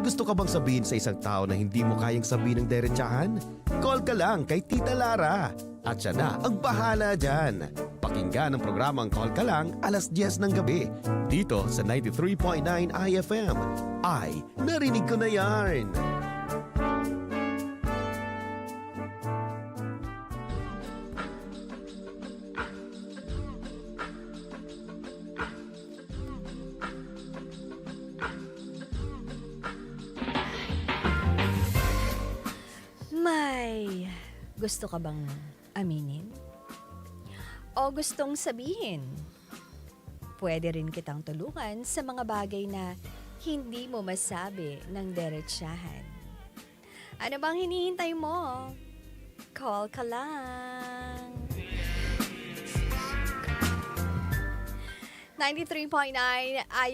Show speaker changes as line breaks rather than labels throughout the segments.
bang sabihin sa isang tao na hindi mo kayang sabihin ng derechahan? Call ka lang kay Tita Lara. At siya na ang bahala dyan. Pakinggan ang programang Call Ka Lang alas 10 ng gabi. Dito sa 93.9 IFM. Ay, narinig ko na yarn.
Gusto ka bang aminin? O gustong sabihin? Pwede rin kitang tulungan sa mga bagay na hindi mo masabi ng derechahan. Ano bang hinihintay mo? Call ka lang. 93.9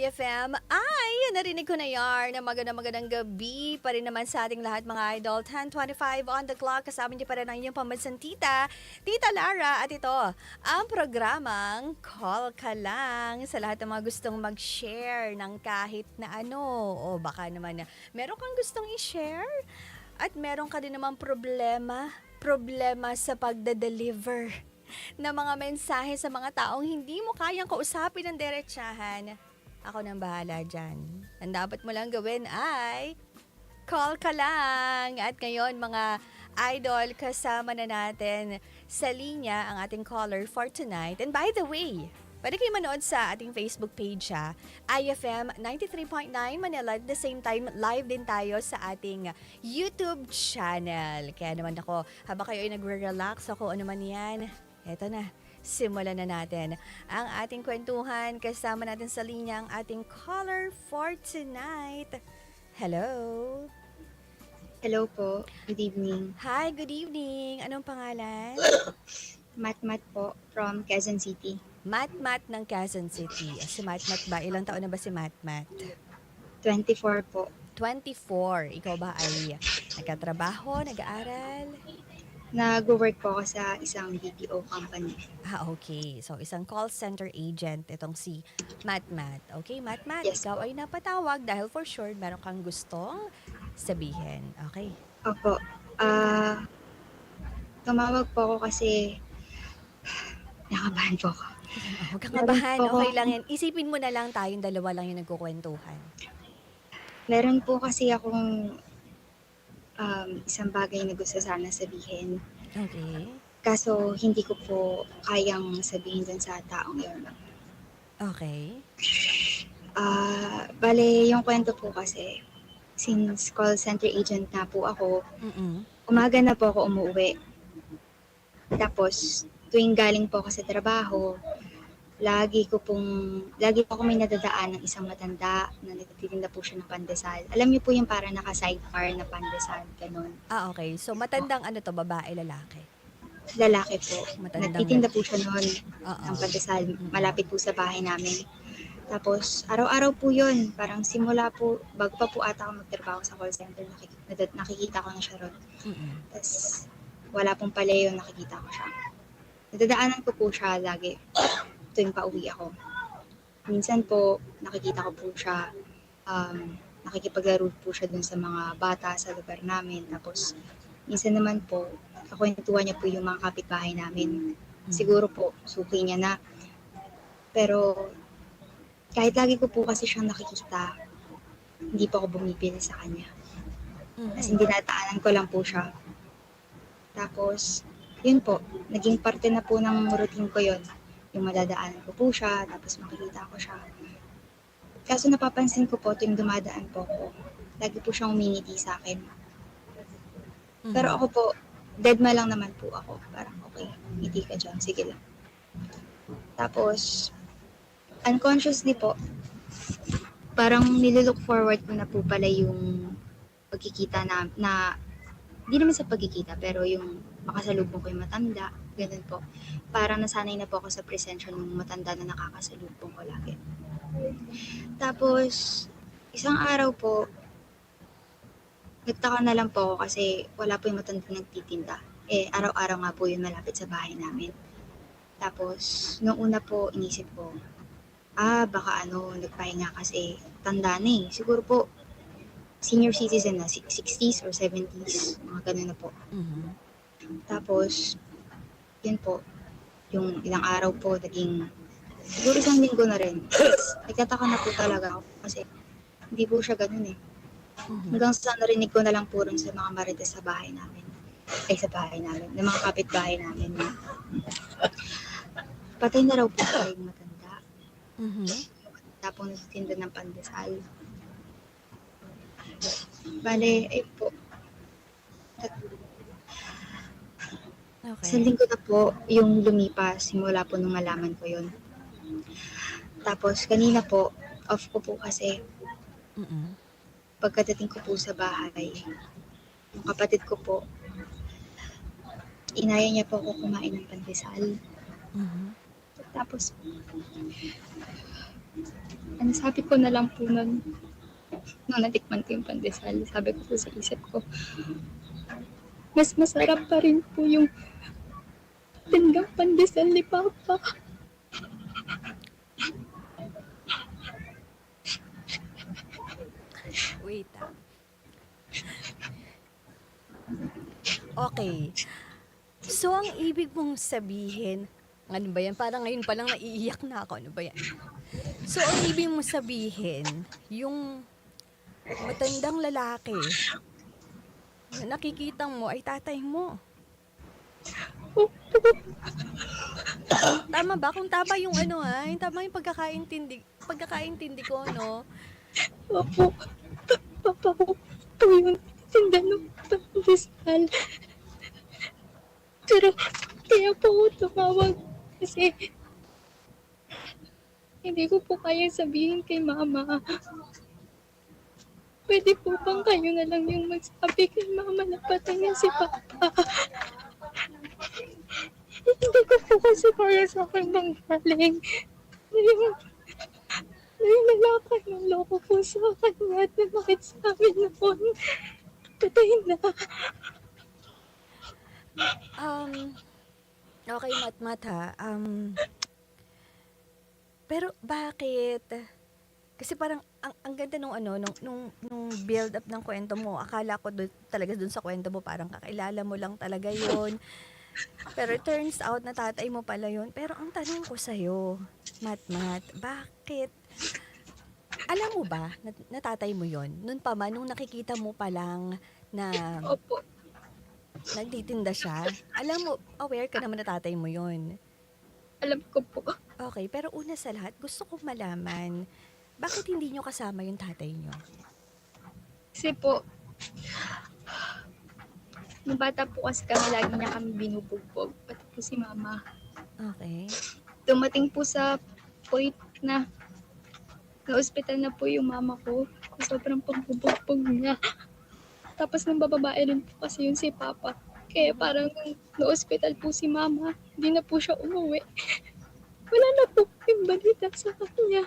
IFM. Ay, narinig ko na yarn na magandang magandang gabi pa rin naman sa ating lahat mga idol. 10.25 on the clock. Kasama niyo pa rin ang inyong pamansan tita, Tita Lara. At ito, ang programang Call Ka Lang sa lahat ng mga gustong mag-share ng kahit na ano. O baka naman na meron kang gustong i-share at meron ka din naman problema. Problema sa pagda-deliver ng mga mensahe sa mga taong hindi mo kayang kausapin ng derechahan. Ako nang bahala dyan. Ang dapat mo lang gawin ay call ka lang. At ngayon mga idol, kasama na natin sa linya ang ating caller for tonight. And by the way, pwede kayo manood sa ating Facebook page ha, IFM 93.9 Manila. At the same time, live din tayo sa ating YouTube channel. Kaya naman ako, habang kayo ay nagre-relax ako, ano man yan, eto na, simulan na natin ang ating kwentuhan. Kasama natin sa linya ang ating caller for tonight. Hello.
Hello po. Good evening.
Hi, good evening. Anong pangalan?
Mat Mat po from Quezon City.
Mat Mat ng Quezon City. Si Mat Mat ba? Ilang taon na ba si Mat Mat?
24 po.
24. Ikaw ba ay nagkatrabaho, nag-aaral?
Nag-work po ako sa isang BPO company.
Ah, okay. So, isang call center agent itong si Mat Mat. Okay, Mat Mat,
Yes
ikaw ay napatawag dahil for sure meron kang gustong sabihin. Okay.
Opo. Ah, tumawag po ako kasi nakabahan po ako.
Huwag kang
Meron
kabahan.
po ako-
Okay lang yan. Isipin mo na lang tayong dalawa lang yung nagkukwentuhan.
Meron po kasi akong um, isang bagay na gusto sana sabihin.
Okay.
Kaso hindi ko po kayang sabihin dun sa taong yun.
Okay.
Ah, bale, yung kwento po kasi, since call center agent na po ako,
Mm-mm.
umaga na po ako umuwi. Tapos, tuwing galing po ako sa trabaho, lagi ko pong, lagi po ako may nadadaan ng isang matanda na nagtitinda po siya ng pandesal. Alam niyo po yung parang naka-sidecar na pandesal, ganun.
Ah, okay. So, matandang ano to, babae, lalaki?
Lalaki po.
Matandang
Nagtitinda po siya noon
Oo.
ng pandesal, malapit po sa bahay namin. Tapos, araw-araw po yun. Parang simula po, bago pa po ata ako magtrabaho sa call center, nakik- nadad- nakikita ko na siya ron. Tapos, wala pong paleo, nakikita ko siya. Nadadaanan ko po siya lagi tuwing pauwi ako. Minsan po, nakikita ko po siya, um, nakikipaglaro po siya dun sa mga bata sa lugar namin. Tapos, minsan naman po, kakwentuhan niya po yung mga kapitbahay namin. Siguro po, suki niya na. Pero, kahit lagi ko po kasi siyang nakikita, hindi po ako bumipili sa kanya.
Mhm.
As in, dinataanan ko lang po siya. Tapos, yun po, naging parte na po ng routine ko yun. Yung madadaanan ko po siya, tapos makikita ko siya. Kaso napapansin ko po, tuwing dumadaan po ako, lagi po siyang umingiti sa akin.
Mhm.
Pero ako po, deadma lang naman po ako. Parang, okay, ngiti ka dyan, sige lang. Tapos, unconsciously po, parang nililook forward ko na po pala yung pagkikita na, na hindi naman sa pagkikita, pero yung makasalubong ko yung matanda, ganun po. Parang nasanay na po ako sa presensya ng matanda na nakakasalubong ko lagi. Tapos, isang araw po, nagtaka na lang po ako kasi wala po yung matanda nagtitinda. Eh, araw-araw nga po yun malapit sa bahay namin. Tapos, nung una po, inisip ko, ah, baka ano, nagpahinga kasi tanda na eh. Siguro po,
senior citizen na, si- 60s or 70s, mga ganun na po.
Mhm.
Tapos, yun po, yung ilang araw po, naging, siguro isang linggo na rin. Nagtataka na po talaga ako kasi hindi po siya ganun eh.
Mhm.
Hanggang sa narinig ko na lang po rin sa mga marites sa bahay namin. Ay, sa bahay namin. Ng mga kapitbahay namin. Na, patay na raw po siya yung matanda.
Mhm.
Tapos nagtitinda ng pandesal. Bale, ay po.
Okay.
Isang linggo na po yung lumipas simula po nung malaman ko yun. Tapos kanina po, off ko po kasi
Mhm.
pagkadating ko po sa bahay, yung kapatid ko po, inaya niya po ako kumain ng pandesal.
Mhm.
Tapos, ano sabi ko na lang po nun, nung natikman ko yung pandesal, sabi ko po sa isip ko, mas masarap pa rin po yung tindang pandesal ni Papa.
Wait ah. Okay. So, ang ibig mong sabihin, ano ba yan? Parang ngayon pa lang naiiyak na ako. Ano ba yan? So, ang ibig mong sabihin, yung matandang lalaki na nakikita mo ay tatay mo. Tama ba? Kung tama yung ano ha, yung tama yung pagkakaintindi, pagkakaintindi ko, no?
Opo, Papa ko po yung tinda ng pandesal. Pero, kaya po ako tumawag kasi hindi ko po kaya sabihin kay Mama. Pwede po bang kayo na lang yung magsabi kay Mama na patay na si Papa? Hindi ko po kasi kaya sa akin manggaling. Yung, yung lalaki ng loko po sa kanya at namakit sa amin noon. Patay na.
Um, okay, Matmat ha. Um, pero bakit? Kasi parang ang, ang ganda nung ano nung nung, nung build up ng kwento mo. Akala ko doon talaga doon sa kwento mo parang kakilala mo lang talaga 'yon. Pero it turns out na tatay mo pala 'yon. Pero ang tanong ko sa Matmat, bakit alam mo ba na, na tatay mo 'yon? Noon pa man nung nakikita mo pa lang na
Opo.
nagtitinda siya, alam mo, aware ka naman na tatay mo yon.
Alam ko po.
Okay, pero una sa lahat, gusto kong malaman, bakit hindi nyo kasama yung tatay nyo?
Kasi po, nung bata po kasi kami, lagi niya kami binubugbog. Pati po si Mama.
Okay.
Dumating po sa point na na-hospital na po yung mama ko. Sobrang pagbubugbog niya. Tapos nang bababae rin po kasi yun si Papa. Kaya parang nung na-hospital po si Mama, hindi na po siya umuwi. Wala na po yung balita sa kanya.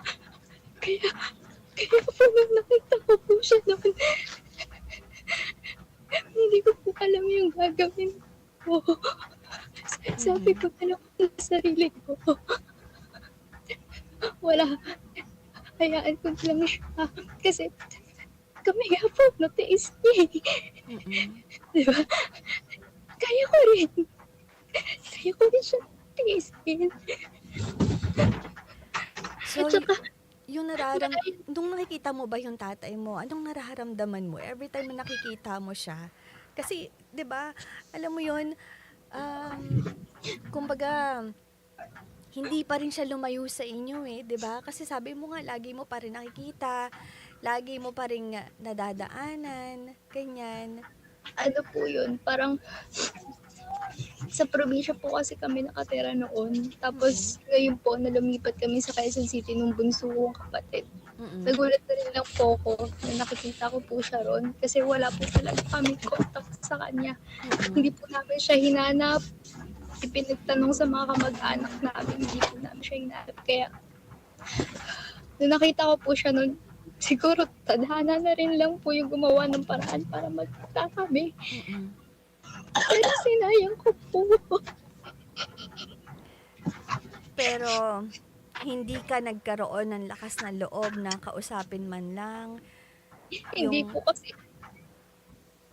Kaya, kaya po nung nakita ko po siya noon, hindi ko po alam yung gagawin ko. Sabi ko na lang sa sarili ko. Wala. Hayaan ko lang siya. Kasi kami nga po natiis niya eh.
Mm-mm.
Di ba? Kaya ko rin. Kaya ko rin siya tiisin.
So,
At saka,
yung nararam, nung nakikita mo ba yung tatay mo, anong nararamdaman mo every time na nakikita mo siya? Kasi, di ba, alam mo yon um, kumbaga, hindi pa rin siya lumayo sa inyo eh, 'di ba? Kasi sabi mo nga lagi mo pa rin nakikita, lagi mo pa rin nadadaanan, ganyan.
ano po yun, parang sa probinsya po kasi kami nakatira noon. Tapos ngayon po, na lumipat kami sa Quezon City nung bunso kong kapatid.
Mm-mm.
Nagulat na rin lang po ako na nakikita ko po siya ron. Kasi wala po talaga kami contact sa kanya.
Mm-mm.
Hindi po namin siya hinanap. Ipinagtanong sa mga kamag-anak namin, hindi po namin siya hinanap. Kaya, nung nakita ko po siya nun, siguro tadhana na rin lang po yung gumawa ng paraan para magkita kami.
Mm-mm.
Pero sinayang ko po.
Pero hindi ka nagkaroon ng lakas ng loob na kausapin man lang
Hindi
Yung-
po kasi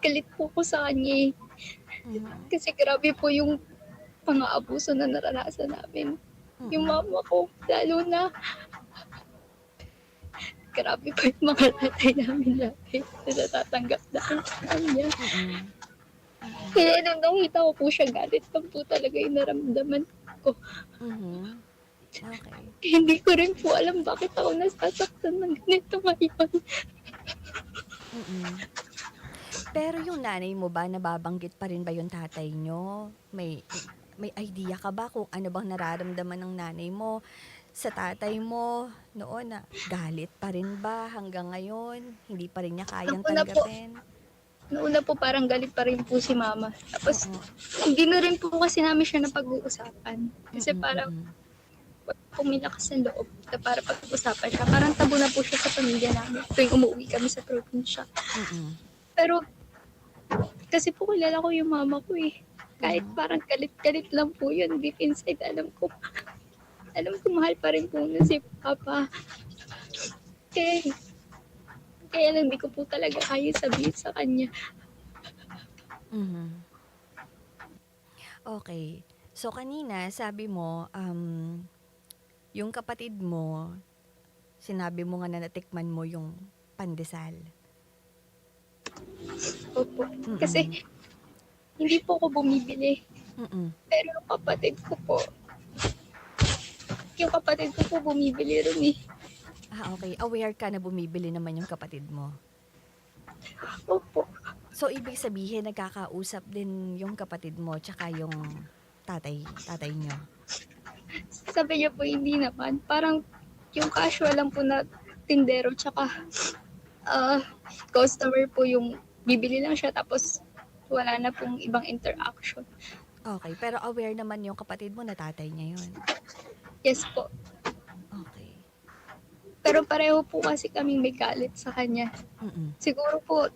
galit po ko sa kanya eh.
Mhm.
Kasi grabe po yung pang-aabuso na naranasan namin. Yung mama ko, lalo na grabe po yung mga tatay namin dati na natatanggap dahil sa kanya.
Mhm.
Kaya nung nakita ko po siya, galit lang po talaga yung naramdaman.
Mhm. Okay.
Kaya hindi ko rin po alam bakit ako nasasaktan ng ganito ngayon.
Mm-mm. Pero yung nanay mo ba, nababanggit pa rin ba yung tatay nyo? May, may idea ka ba kung ano bang nararamdaman ng nanay mo sa tatay mo noon na galit pa rin ba hanggang ngayon? Hindi pa rin niya kayang
Ako na po.
tanggapin?
Noong una po parang galit pa rin po si mama. Tapos hindi na rin po kasi namin siya napag-uusapan. Kasi parang pumilakas ng loob na para pag-usapan siya. Parang tabo na po siya sa pamilya namin tuwing umuwi kami sa probinsya. Pero kasi po kilala ko yung mama ko eh. Kahit parang galit-galit lang po yun, deep inside, alam ko, alam ko mahal pa rin po na si Papa. Kaya, kaya lang di ko po talaga kaya sabihin sa kanya.
Mhm. Okay. So kanina sabi mo um yung kapatid mo sinabi mo nga na natikman mo yung pandesal.
Opo.
Mm-mm.
Kasi hindi po ako bumibili.
Mm-mm.
Pero yung kapatid ko po, yung kapatid ko po bumibili rin eh.
Ah, okay. Aware ka na bumibili naman yung kapatid mo.
Opo.
So, ibig sabihin, nagkakausap din yung kapatid mo tsaka yung tatay, tatay nyo.
Sabi niya po, hindi naman. Parang yung casual lang po na tindero tsaka ah, customer po yung bibili lang siya tapos wala na pong ibang interaction.
Okay. Pero aware naman yung kapatid mo na tatay niya yun.
Yes po. Pero pareho po kasi kaming may galit sa kanya.
Mm-mm.
Siguro po,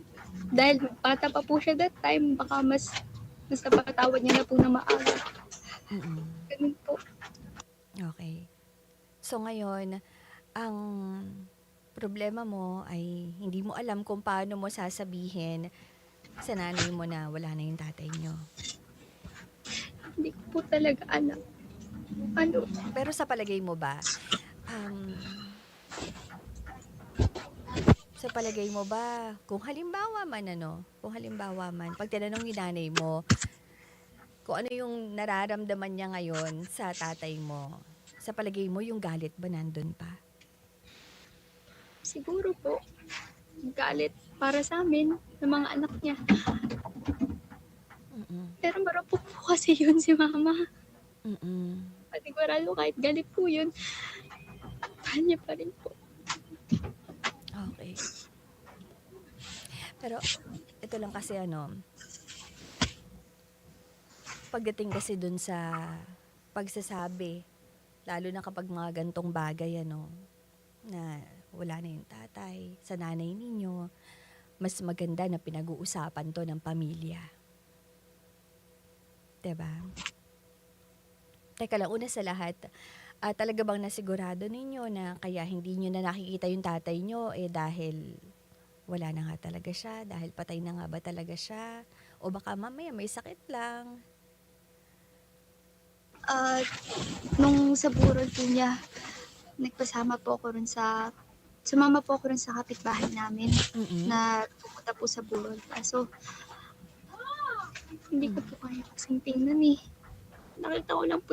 dahil bata pa po siya that time, baka mas mas napakatawad niya na po na maaga.
Mm-mm.
Ganun po.
Okay. So ngayon, ang problema mo ay hindi mo alam kung paano mo sasabihin sa nanay mo na wala na yung tatay nyo.
Hindi ko po talaga alam. Ano,
Pero sa palagay mo ba, um, sa palagay mo ba, kung halimbawa man ano, kung halimbawa man, pag tinanong ni nanay mo, kung ano yung nararamdaman niya ngayon sa tatay mo, sa palagay mo, yung galit ba nandun pa?
siguro po, galit para sa amin, ng mga anak niya.
Mm-mm.
Pero marupok po kasi yun si mama.
Mm-mm.
Patigurado kahit galit po yun. Mahal niya pa rin po.
Okay. Pero, ito lang kasi ano, pagdating kasi dun sa pagsasabi, lalo na kapag mga gantong bagay, ano, na wala na yung tatay, sa nanay ninyo, mas maganda na pinag-uusapan to ng pamilya. ba? Teka lang, una sa lahat, ah, talaga bang nasigurado ninyo na kaya hindi nyo na nakikita yung tatay nyo eh dahil wala na nga talaga siya, dahil patay na nga ba talaga siya, o baka mamaya may sakit lang.
At nung sa burol po niya, nagpasama po ako rin sa, sumama po ako rin sa kapitbahay namin
Mm-mm.
na pupunta po sa burol. Kaso, hindi ko po kaya kasing tingnan eh. Nakita ko lang po